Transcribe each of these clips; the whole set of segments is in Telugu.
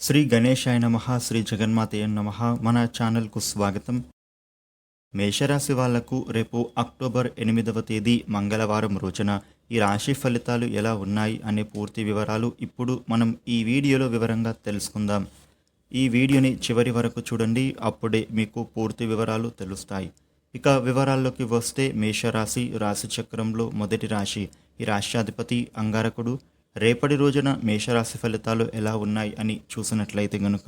శ్రీ గణేశాయ నమ శ్రీ జగన్మాతయ నమ. మన ఛానల్కు స్వాగతం. మేషరాశి వాళ్ళకు రేపు అక్టోబర్ ఎనిమిదవ తేదీ మంగళవారం రోజున ఈ రాశి ఫలితాలు ఎలా ఉన్నాయి అనే పూర్తి వివరాలు ఇప్పుడు మనం ఈ వీడియోలో వివరంగా తెలుసుకుందాం. ఈ వీడియోని చివరి వరకు చూడండి అప్పుడే మీకు పూర్తి వివరాలు తెలుస్తాయి. ఇక వివరాల్లోకి వస్తే మేషరాశి రాశి చక్రంలో మొదటి రాశి ఈ రాష్ట్రాధిపతి అంగారకుడు. రేపటి రోజున మేషరాశి ఫలితాలు ఎలా ఉన్నాయి అని చూసినట్లయితే గనుక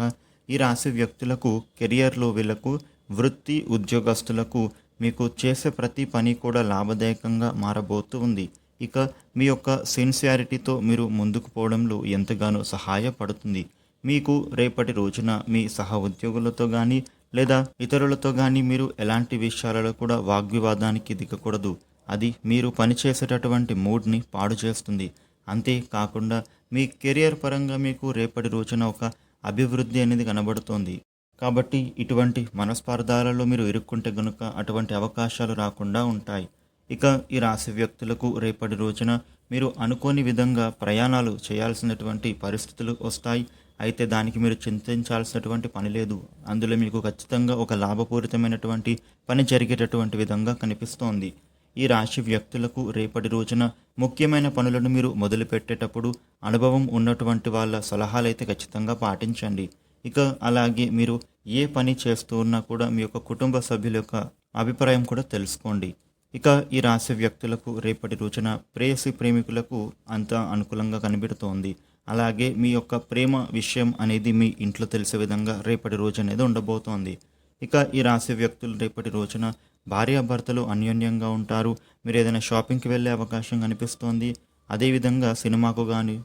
ఈ రాశి వ్యక్తులకు కెరియర్లో వీళ్ళకు వృత్తి ఉద్యోగస్తులకు మీకు చేసే ప్రతి పని కూడా లాభదాయకంగా మారబోతూ ఉంది. ఇక మీ యొక్క సిన్సియారిటీతో మీరు ముందుకు పోవడంలో ఎంతగానో సహాయపడుతుంది. మీకు రేపటి రోజున మీ సహ ఉద్యోగులతో కానీ లేదా ఇతరులతో కానీ మీరు ఎలాంటి విషయాలలో కూడా వాగ్వివాదానికి దిగకూడదు. అది మీరు పనిచేసేటటువంటి మూడ్ని పాడు చేస్తుంది. అంతేకాకుండా మీ కెరియర్ పరంగా మీకు రేపటి రోజున ఒక అభివృద్ధి అనేది కనబడుతోంది. కాబట్టి ఇటువంటి మనస్పార్థాలలో మీరు ఇరుక్కుంటే గనుక అటువంటి అవకాశాలు రాకుండా ఉంటాయి. ఇక ఈ రాశి వ్యక్తులకు రేపటి రోజున మీరు అనుకోని విధంగా ప్రయాణాలు చేయాల్సినటువంటి పరిస్థితులు వస్తాయి. అయితే దానికి మీరు చింతించాల్సినటువంటి పని లేదు. అందులో మీకు ఖచ్చితంగా ఒక లాభపూరితమైనటువంటి పని జరిగేటటువంటి విధంగా కనిపిస్తోంది. ఈ రాశి వ్యక్తులకు రేపటి రోజున ముఖ్యమైన పనులను మీరు మొదలుపెట్టేటప్పుడు అనుభవం ఉన్నటువంటి వాళ్ళ సలహాలైతే ఖచ్చితంగా పాటించండి. ఇక అలాగే మీరు ఏ పని చేస్తూ ఉన్నా కూడా మీ యొక్క కుటుంబ సభ్యుల యొక్క అభిప్రాయం కూడా తెలుసుకోండి. ఇక ఈ రాశి వ్యక్తులకు రేపటి రోజున ప్రేయసి ప్రేమికులకు అంత అనుకూలంగా కనిపెడుతోంది. అలాగే మీ యొక్క ప్రేమ విషయం అనేది మీ ఇంట్లో తెలిసే విధంగా రేపటి రోజు అనేది ఉండబోతోంది. ఇక ఈ రాశి వ్యక్తులు రేపటి రోజున భార్యాభర్తలు అన్యోన్యంగా ఉంటారు. మీరు ఏదైనా షాపింగ్కి వెళ్ళే అవకాశం కనిపిస్తోంది. అదేవిధంగా సినిమాకు కానీ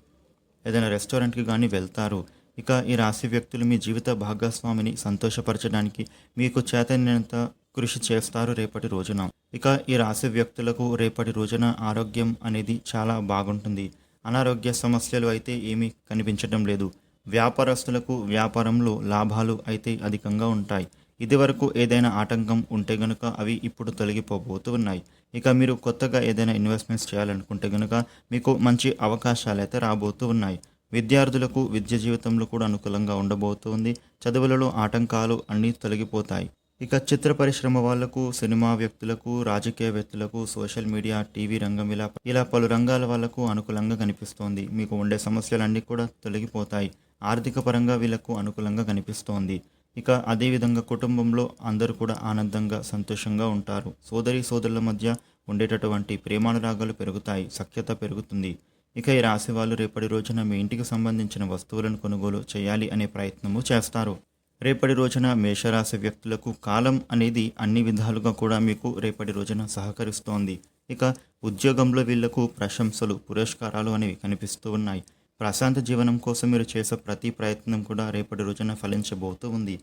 ఏదైనా రెస్టారెంట్కి కానీ వెళ్తారు. ఇక ఈ రాశి వ్యక్తులు మీ జీవిత భాగస్వామిని సంతోషపరచడానికి మీకు చేతనంత కృషి చేస్తారు రేపటి రోజున. ఇక ఈ రాశి వ్యక్తులకు రేపటి రోజున ఆరోగ్యం అనేది చాలా బాగుంటుంది. అనారోగ్య సమస్యలు అయితే ఏమీ కనిపించడం లేదు. వ్యాపారస్తులకు వ్యాపారంలో లాభాలు అయితే అధికంగా ఉంటాయి. ఇదివరకు ఏదైనా ఆటంకం ఉంటే గనుక అవి ఇప్పుడు తొలగిపోబోతూ ఉన్నాయి. ఇక మీరు కొత్తగా ఏదైనా ఇన్వెస్ట్మెంట్స్ చేయాలనుకుంటే గనుక మీకు మంచి అవకాశాలు అయితే రాబోతూ ఉన్నాయి. విద్యార్థులకు విద్య జీవితంలో కూడా అనుకూలంగా ఉండబోతోంది చదువులలో ఆటంకాలు అన్నీ తొలగిపోతాయి. ఇక చిత్ర పరిశ్రమ వాళ్ళకు సినిమా వ్యక్తులకు రాజకీయవేత్తలకు సోషల్ మీడియా టీవీ రంగం ఇలా ఇలా పలు రంగాల వాళ్ళకు అనుకూలంగా కనిపిస్తోంది. మీకు ఉండే సమస్యలన్నీ కూడా తొలగిపోతాయి. ఆర్థిక పరంగా వీళ్ళకు అనుకూలంగా కనిపిస్తోంది. ఇక అదేవిధంగా కుటుంబంలో అందరూ కూడా ఆనందంగా సంతోషంగా ఉంటారు. సోదరి సోదరుల మధ్య ఉండేటటువంటి ప్రేమానురాగాలు పెరుగుతాయి సఖ్యత పెరుగుతుంది. ఇక ఈ రాశి వాళ్ళు రేపటి రోజున మీ ఇంటికి సంబంధించిన వస్తువులను కొనుగోలు చేయాలి అనే ప్రయత్నము చేస్తారు. రేపటి రోజున మేషరాశి వ్యక్తులకు కాలం అనేది అన్ని విధాలుగా కూడా మీకు రేపటి రోజున సహకరిస్తోంది. ఇక ఉద్యోగంలో వీళ్ళకు ప్రశంసలు పురస్కారాలు అనేవి కనిపిస్తూ ఉన్నాయి. ప్రశాంత జీవనం కోసం మీరు చేసే ప్రతి ప్రయత్నం కూడా రేపటి రోజున ఫలించబోతూ ఉంది.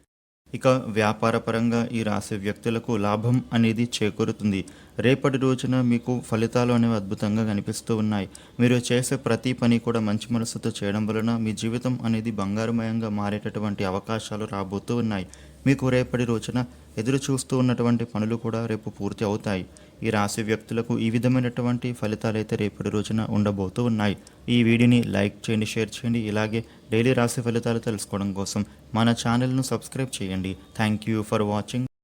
ఇక వ్యాపారపరంగా ఈ రాశి వ్యక్తులకు లాభం అనేది చేకూరుతుంది. రేపటి రోజున మీకు ఫలితాలు అనేవి అద్భుతంగా కనిపిస్తూ ఉన్నాయి. మీరు చేసే ప్రతి పని కూడా మంచి మనసుతో చేయడం వలన మీ జీవితం అనేది బంగారుమయంగా మారేటటువంటి అవకాశాలు రాబోతూ ఉన్నాయి. మీకు రేపటి రోజున ఎదురు చూస్తూ ఉన్నటువంటి పనులు కూడా రేపు పూర్తి అవుతాయి. ఈ రాశి వ్యక్తులకు ఈ విధమైనటువంటి ఫలితాలు అయితే రేపటి రోజున ఉండబోతూ ఉన్నాయి. ఈ వీడియోని లైక్ చేయండి షేర్ చేయండి. ఇలాగే డైలీ రాశి ఫలితాలు తెలుసుకోవడం కోసం మన ఛానల్ను సబ్స్క్రైబ్ చేయండి. Thank you for watching.